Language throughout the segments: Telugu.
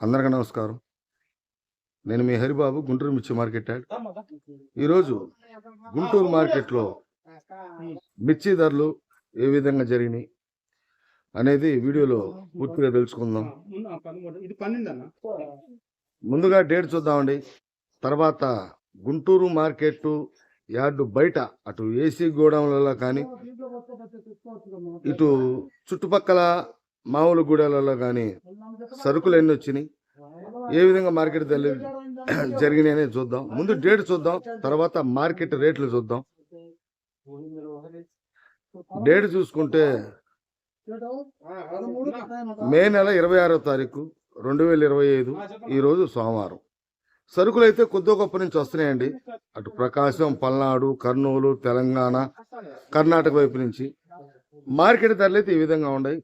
అందరికీ నమస్కారం. నేను మీ హరిబాబు గుంటూరు మిర్చి మార్కెట్ యాడ్. ఈరోజు గుంటూరు మార్కెట్లో మిర్చి ధరలు ఏ విధంగా జరిగినాయి అనేది వీడియోలో పూర్తిగా తెలుసుకుందాం. ముందుగా డేట్ చూద్దామండి. తర్వాత గుంటూరు మార్కెట్ యార్డు బయట అటు ఏసీ గోడౌన్లలో కానీ ఇటు చుట్టుపక్కల మామూలు గూడాలలో కానీ సరుకులు ఎన్ని వచ్చినాయి? ఏ విధంగా మార్కెట్ ధరలు జరిగినాయి అనేది చూద్దాం. ముందు డేట్ చూద్దాం తర్వాత మార్కెట్ రేట్లు చూద్దాం. డేట్ చూసుకుంటే మే నెల ఇరవై ఆరో తారీఖు రెండు వేల ఇరవై ఐదు ఈరోజు సోమవారం. సరుకులు అయితే కొద్ది గొప్ప నుంచి వస్తున్నాయండి. అటు ప్రకాశం పల్నాడు కర్నూలు తెలంగాణ కర్ణాటక వైపు నుంచి. మార్కెట్ ధరలు అయితే ఈ విధంగా ఉన్నాయి.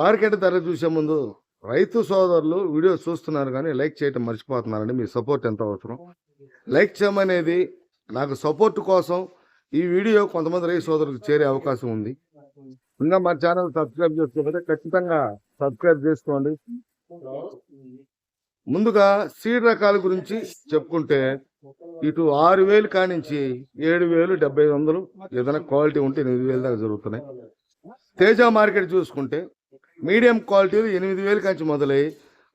మార్కెట్ ధర చూసే ముందు రైతు సోదరులు వీడియో చూస్తున్నారు కానీ లైక్ చేయటం మర్చిపోతున్నారండి. మీ సపోర్ట్ ఎంత అవసరం? లైక్ చేయమనేది నాకు సపోర్ట్ కోసం ఈ వీడియో కొంతమంది రైతు సోదరులకు చేరే అవకాశం ఉంది. ఇంకా మా ఛానల్ సబ్స్క్రైబ్ చేసుకోకపోతే ఖచ్చితంగా సబ్స్క్రైబ్ చేసుకోండి. ముందుగా సీడ్ రకాల గురించి చెప్పుకుంటే ఇటు ఆరు వేలు కానించి ఏడు వేలు డెబ్బై వందలు ఏదైనా క్వాలిటీ ఉంటే ఎనిమిది వేలు దాకా జరుగుతున్నాయి. తేజ మార్కెట్ చూసుకుంటే మీడియం క్వాలిటీలు ఎనిమిది వేలు కంచి మొదలై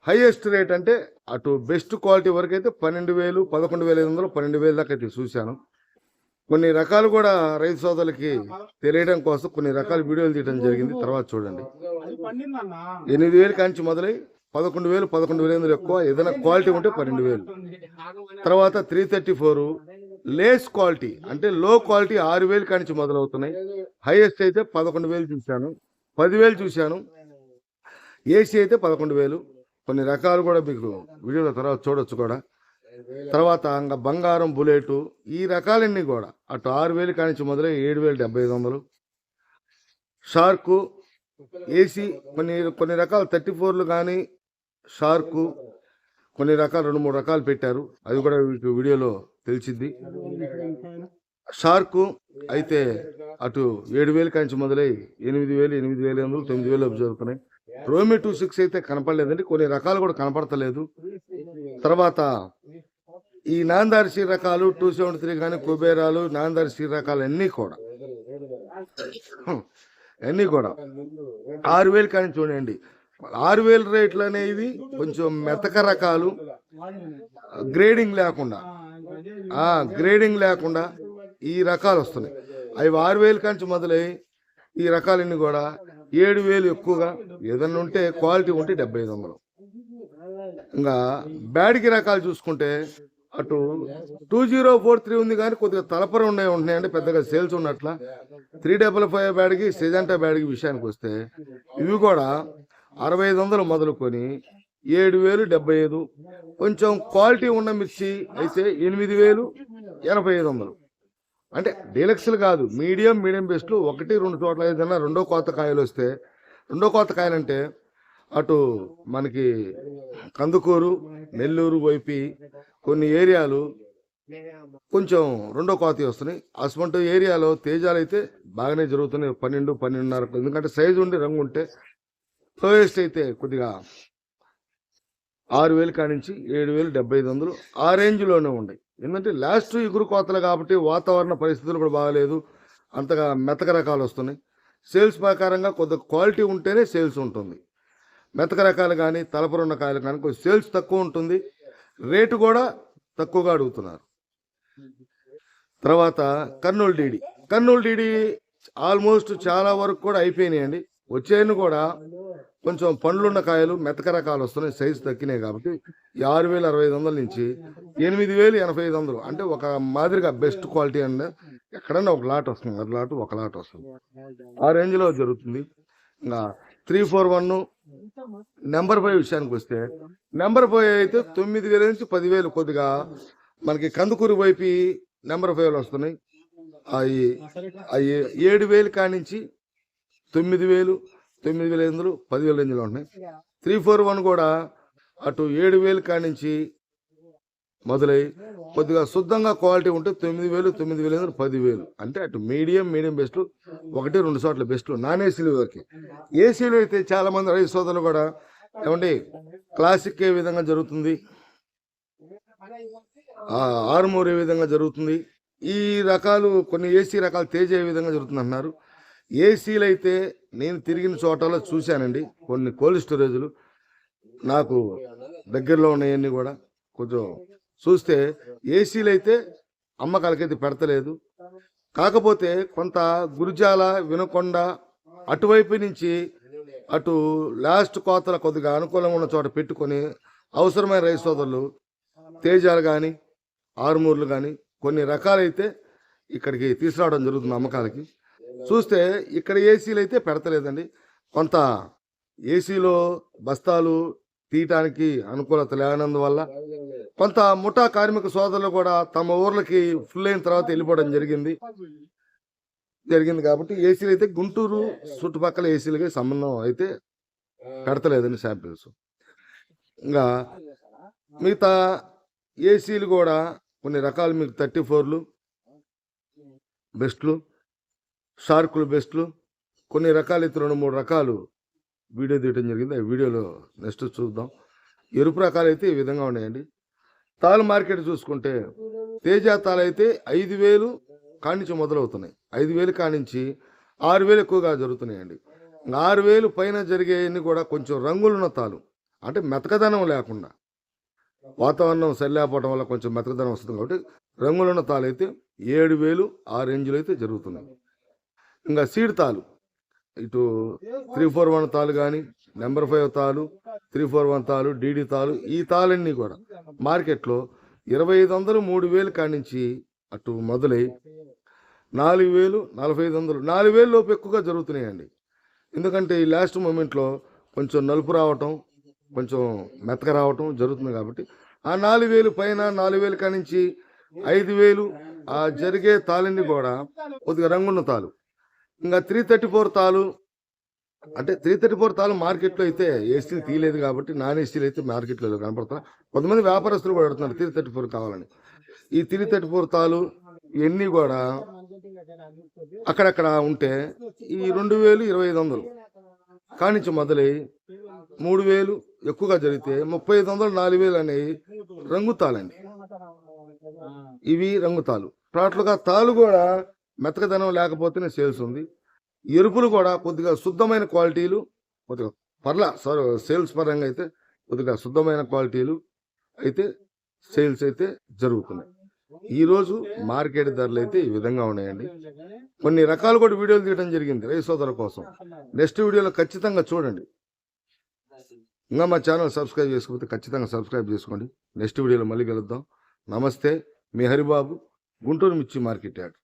హైయెస్ట్ రేట్ అంటే అటు బెస్ట్ క్వాలిటీ వరకు అయితే పన్నెండు వేలు పదకొండు వేల ఐదు వందలు పన్నెండు వేలు దాకా అయితే చూశాను. కొన్ని రకాలు కూడా రైతు సోదరులకి తెలియడం కోసం కొన్ని రకాల వీడియోలు తీయడం జరిగింది. తర్వాత చూడండి. ఎనిమిది వేలు కంచి మొదలై పదకొండు వేలు పదకొండు వేల ఐదు ఎక్కువ. ఏదైనా క్వాలిటీ ఉంటే పన్నెండు వేలు. తర్వాత three thirty four less quality అంటే లో క్వాలిటీ ఆరు వేలు కానించి మొదలవుతున్నాయి. హైయెస్ట్ అయితే పదకొండు వేలు చూశాను. పదివేలు చూశాను. ఏసీ అయితే పదకొండు వేలు. కొన్ని రకాలు కూడా మీకు వీడియోల తర్వాత చూడొచ్చు కూడా. తర్వాత ఇంకా బంగారం బుల్లెటు ఈ రకాలన్నీ కూడా. అటు ఆరు వేలు కానించి మొదలై ఏడు వేలు డెబ్బై ఐదు వందలు. షార్కు ఏసీ కొన్ని కొన్ని రకాల థర్టీ ఫోర్లు కానీ షార్కు కొన్ని రకాలు రెండు మూడు రకాలు పెట్టారు. అది కూడా వీడియోలో తెలిసింది. షార్కు అయితే అటు ఏడు వేలు కాంచి మొదలై ఎనిమిది వేలు ఎనిమిది వేలు ఎనిమిది తొమ్మిది వేలు జరుగుతున్నాయి. రోమి టూ సిక్స్ అయితే కనపడలేదండి. కొన్ని రకాలు కూడా కనపడతలేదు. తర్వాత ఈ నాందారి సీ రకాలు టూ సెవెంటీ త్రీ కానీ కుబేరాలు నాందారి సీ రకాలు అన్నీ కూడా. అన్నీ కూడా. ఆరు వేలు కానీ చూడండి. ఆరు వేల రేట్లు అనేవి కొంచెం మెతక రకాలు. గ్రేడింగ్ లేకుండా. గ్రేడింగ్ లేకుండా ఈ రకాలు వస్తున్నాయి. అవి ఆరు వేలు కంచి మొదలై ఈ రకాలన్నీ కూడా ఏడు వేలు ఎక్కువగా ఏదన్నా ఉంటే క్వాలిటీ ఉంటే డెబ్బై ఐదు వందలు. ఇంకా బ్యాడ్కి రకాలు చూసుకుంటే అటు టూ జీరో ఫోర్ త్రీ ఉంది కానీ కొద్దిగా తలపర ఉన్నాయి ఉంటున్నాయండి పెద్దగా సేల్స్ ఉన్నట్ల. త్రీ డబల్ ఫైవ్ బ్యాడ్కి సెజెంటా బ్యాడ్కి విషయానికి వస్తే ఇవి కూడా అరవై ఐదు వందలు మొదలుకొని ఏడు వేలు డెబ్బై ఐదు. కొంచెం క్వాలిటీ ఉన్న మిర్చి అయితే ఎనిమిది వేలు ఎనభై ఐదు వందలు. అంటే డీలక్స్లు కాదు మీడియం మీడియం బెస్ట్లు ఒకటి రెండు చోట్ల ఏదైనా రెండో కోత కాయలు వస్తే రెండో కోత కాయలు అంటే అటు మనకి కందుకూరు నెల్లూరు వైపు కొన్ని ఏరియాలు కొంచెం రెండో కోత వస్తున్నాయి. అటువంటి ఏరియాలో తేజాలు అయితే బాగానే జరుగుతున్నాయి. పన్నెండు పన్నెండున్నర ఎందుకంటే సైజు ఉండి రంగు ఉంటే లోయెస్ట్ అయితే కొద్దిగా ఆరు వేలు కానించి ఏడు వేలు డెబ్బై ఐదు వందలు ఆ రేంజ్లోనే ఉన్నాయి. ఎందుకంటే లాస్ట్ ఇగురు కోతలు కాబట్టి వాతావరణ పరిస్థితులు కూడా బాగాలేదు. అంతగా మెతక రకాలు వస్తున్నాయి. సేల్స్ ప్రకారంగా కొద్దిగా క్వాలిటీ ఉంటేనే సేల్స్ ఉంటుంది. మెతక రకాలు కానీ తలపరున్న కాయలు కానీ కొంచెం సేల్స్ తక్కువ ఉంటుంది. రేటు కూడా తక్కువగా అడుగుతున్నారు. తర్వాత Kurnool DD Kurnool DD almost చాలా వరకు కూడా అయిపోయినాయండి. వచ్చేయన్ని కూడా కొంచెం పండ్లున్న కాయలు మెతక రకాలు వస్తున్నాయి సైజు తగ్గినాయి కాబట్టి ఆరు వేలు అరవై ఐదు వందల నుంచి ఎనిమిది వేలు ఎనభై ఐదు వందలు. అంటే ఒక మాదిరిగా బెస్ట్ క్వాలిటీ అండి ఎక్కడన్నా ఒక లాట్ వస్తుంది. అది లాట్ ఒక లాట్ వస్తుంది. ఆ రేంజ్లో జరుగుతుంది. ఇంకా three four one number five విషయానికి వస్తే నెంబర్ ఫైవ్ అయితే తొమ్మిది వేల నుంచి పదివేలు కొద్దిగా మనకి కందుకూరు వైపు నెంబర్ ఫైవ్లు వస్తున్నాయి. అవి అవి ఏడు వేలు కానించి తొమ్మిది వేలు తొమ్మిది వేల వందలు పదివేల రేంజ్లో ఉంటున్నాయి. త్రీ ఫోర్ వన్ కూడా అటు ఏడు వేలు కానించి మొదలై కొద్దిగా శుద్ధంగా క్వాలిటీ ఉంటే తొమ్మిది వేలు తొమ్మిది వేలు ఐదు పదివేలు. అంటే అటు మీడియం మీడియం బెస్ట్ ఒకటి రెండు చోట్ల బెస్ట్ నాన్ ఏసీలు వరకు. ఏసీలు అయితే చాలా మంది రైతు సోదరులు కూడా ఏమండి క్లాసిక్ ఏ విధంగా జరుగుతుంది? ఆరుమూరు ఏ విధంగా జరుగుతుంది? ఈ రకాలు కొన్ని ఏసీ రకాలు తేజ ఏ విధంగా జరుగుతుంది అంటున్నారు. ఏసీలు అయితే నేను తిరిగిన చోటలో చూశానండి. కొన్ని కోల్డ్ స్టోరేజ్లు నాకు దగ్గరలో ఉన్నాయన్నీ కూడా కొంచెం చూస్తే ఏసీలు అయితే అమ్మకాలకైతే పెడతలేదు. కాకపోతే కొంత గురిజాల వినకొండ అటువైపు నుంచి అటు లాస్ట్ కోతల కొద్దిగా అనుకూలంగా ఉన్న చోట పెట్టుకొని అవసరమైన రైతు సోదరులు తేజాలు కానీ ఆరుమూర్లు కానీ కొన్ని రకాలైతే ఇక్కడికి తీసుకురావడం జరుగుతుంది అమ్మకాలకి. చూస్తే ఇక్కడ ఏసీలు అయితే పెడతలేదండి. కొంత ఏసీలో బస్తాలు తీయటానికి అనుకూలత లేనందువల్ల కొంత ముఠా కార్మిక సోదరులు కూడా తమ ఊర్లకి ఫుల్ అయిన తర్వాత వెళ్ళిపోవడం జరిగింది. జరిగింది కాబట్టి ఏసీలు అయితే గుంటూరు చుట్టుపక్కల ఏసీలకి సంబంధం అయితే పెడతలేదండి శాంపిల్స్. ఇంకా మిగతా ఏసీలు కూడా కొన్ని రకాలు మీకు థర్టీ ఫోర్లు బెస్ట్లు షార్కులు బెస్ట్లు. కొన్ని రకాలు అయితే రెండు మూడు రకాలు వీడియో తీయడం జరిగింది. ఆ వీడియోలో నెక్స్ట్ చూద్దాం. ఎరుపు రకాలు అయితే ఈ విధంగా ఉన్నాయండి. తాలు మార్కెట్ చూసుకుంటే తేజ తాలు అయితే ఐదు వేలు కానించి మొదలవుతున్నాయి. ఐదు వేలు కానించి ఆరు వేలు ఎక్కువగా జరుగుతున్నాయండి. ఆరు వేలు పైన జరిగేవన్నీ కూడా కొంచెం రంగులున్న తాలు అంటే మెతకదనం లేకుండా. వాతావరణం సరిలేకపోవడం వల్ల కొంచెం మెతకదనం వస్తుంది కాబట్టి రంగులున్న తాలు అయితే ఏడు వేలు ఆ రేంజ్లో అయితే జరుగుతున్నాయి. ఇంకా సీడ్ తాలు. ఇటు త్రీ ఫోర్ వన్ తాలు కానీ నెంబర్ ఫైవ్ తాలు త్రీ ఫోర్ వన్ తాలు డీడీ తాలు ఈ తాలన్నీ కూడా మార్కెట్లో ఇరవై ఐదు వందలు మూడు వేలు కానించి అటు మొదలై నాలుగు వేలు నలభై ఐదు వందలు నాలుగు వేలు లోపు ఎక్కువగా జరుగుతున్నాయండి. ఎందుకంటే ఈ లాస్ట్ మూమెంట్లో కొంచెం నలుపు రావటం కొంచెం మెత్తగా రావటం జరుగుతుంది కాబట్టి ఆ నాలుగు వేలు పైన నాలుగు వేలు కానించి ఐదు వేలు ఆ జరిగే తాళన్ని కూడా కొద్దిగా రంగున్న తాలు. ఇంకా త్రీ థర్టీ ఫోర్ తాలు అంటే త్రీ థర్టీ ఫోర్ తాలు మార్కెట్లో అయితే ఏసీలు తీయలేదు కాబట్టి నాన్ ఏసీలు అయితే మార్కెట్లో కనపడుతున్నాయి కొంతమంది వ్యాపారస్తులు కూడా పెడుతున్నారు త్రీ థర్టీ ఫోర్ కావాలని. ఈ త్రీ థర్టీ ఫోర్ తాలు ఇవన్నీ కూడా అక్కడక్కడ ఉంటే ఈ రెండు వేలు ఇరవై ఐదు వందలు కానించి మొదలై మూడు వేలు ఎక్కువగా జరిగితే ముప్పై ఐదు వందలు నాలుగు వేలు అనేవి రంగుతాలండి ఇవి రంగుతాలు టోటల్గా తాలు కూడా మెత్తకదనం లేకపోతేనే సేల్స్ ఉంది. ఎరుపులు కూడా కొద్దిగా శుద్ధమైన క్వాలిటీలు కొద్దిగా పర్లా సేల్స్ పరంగా అయితే కొద్దిగా శుద్ధమైన క్వాలిటీలు అయితే సేల్స్ అయితే జరుగుతున్నాయి. ఈరోజు మార్కెట్ ధరలు అయితే ఈ విధంగా ఉన్నాయండి. కొన్ని రకాలు కూడా వీడియోలు తీయడం జరిగింది రైతు సోదరుల కోసం. నెక్స్ట్ వీడియోలో ఖచ్చితంగా చూడండి. ఇంకా మా ఛానల్ సబ్స్క్రైబ్ చేసుకోకపోతే ఖచ్చితంగా సబ్స్క్రైబ్ చేసుకోండి. నెక్స్ట్ వీడియోలో మళ్ళీ కలుద్దాం. నమస్తే మీ హరిబాబు గుంటూరు మిర్చి మార్కెట్ యాడ్